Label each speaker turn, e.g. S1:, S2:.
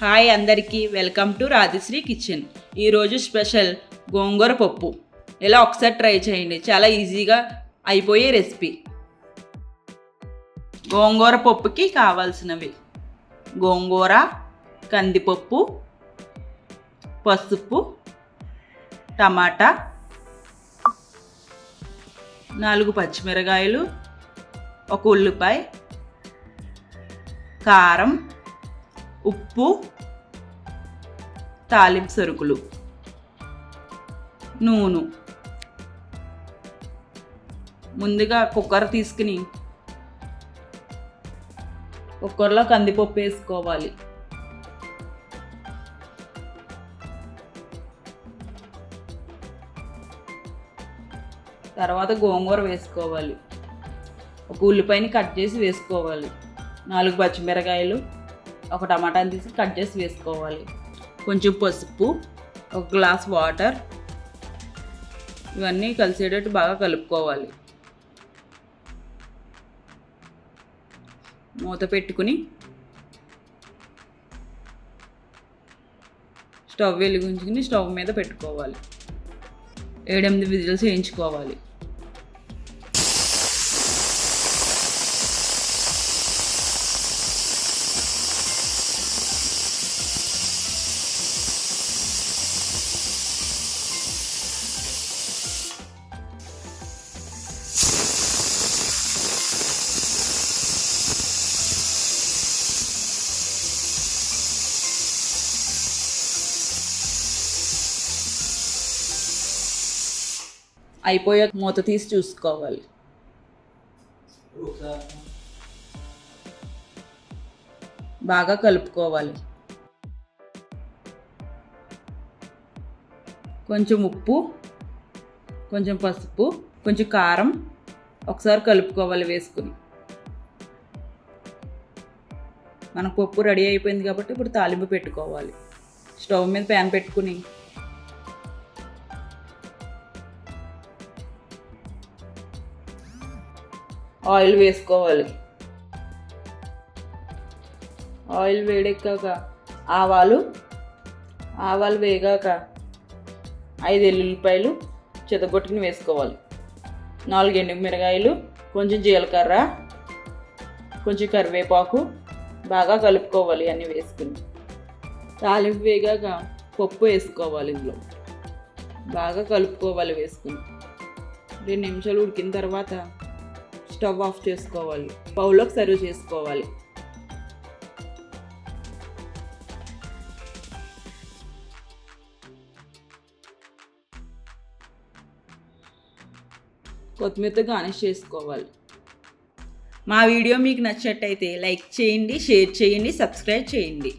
S1: Hi అందరికీ welcome to Rajshri kitchen. ఈరోజు special గోంగూర పప్పు. ఇలా ఒకసారి ట్రై చేయండి చాలా ఈజీగా అయిపోయే రెసిపీ. గోంగూర పప్పుకి కావాల్సినవి గోంగూర కందిపప్పు పసుపు టమాటా నాలుగు పచ్చిమిరకాయలు ఒక ఉల్లిపాయ కారం ఉప్పు తాలింపు సరుకులు. నూనె. ముందుగా కుక్కర్ తీసుకుని కుక్కర్లో కందిపప్పు వేసుకోవాలి. తర్వాత గోంగూర వేసుకోవాలి. ఒక ఉల్లిపాయని కట్ చేసి వేసుకోవాలి. నాలుగు పచ్చిమిరకాయలు. ఒక టమాటాని తీసి కట్ చేసి వేసుకోవాలి. కొంచెం పసుపు ఒక గ్లాస్ వాటర్. ఇవన్నీ కలిసేటట్టు బాగా కలుపుకోవాలి. మూత పెట్టుకుని స్టవ్ వెలిగించుకుని స్టవ్ మీద పెట్టుకోవాలి. ఏడెనిమిది విజిల్స్ వేయించుకోవాలి. అయిపోయాక మూత తీసి చూసుకోవాలి. బాగా కలుపుకోవాలి. కొంచెం ఉప్పు కొంచెం పసుపు కొంచెం కారం ఒకసారి కలుపుకోవాలి వేసుకుని. మన పప్పు రెడీ అయిపోయింది కాబట్టి ఇప్పుడు తాలింపు పెట్టుకోవాలి. స్టవ్ మీద ప్యాన్ పెట్టుకుని ఆయిల్ వేసుకోవాలి. ఆయిల్ వేడెక్కాక ఆవాలు ఆవాలు వేగాక ఐదు ఎల్లుల్లిపాయలు చెతగొట్టుకుని వేసుకోవాలి. నాలుగు ఎండు మిరగాయలు కొంచెం జీలకర్ర కొంచెం కరివేపాకు బాగా కలుపుకోవాలి అన్నీ వేసుకుని. తాలింపు వేగాక పప్పు వేసుకోవాలి ఇందులో. బాగా కలుపుకోవాలి వేసుకుని. రెండు నిమిషాలు ఉడికిన తర్వాత స్టవ్ ఆఫ్ చేసుకోవాలి. బౌల్లోకి సర్వ్ చేసుకోవాలి. కొత్తిమీరతో గార్నిష్ చేసుకోవాలి. మా వీడియో మీకు నచ్చినట్టయితే లైక్ చేయండి షేర్ చేయండి సబ్స్క్రైబ్ చేయండి.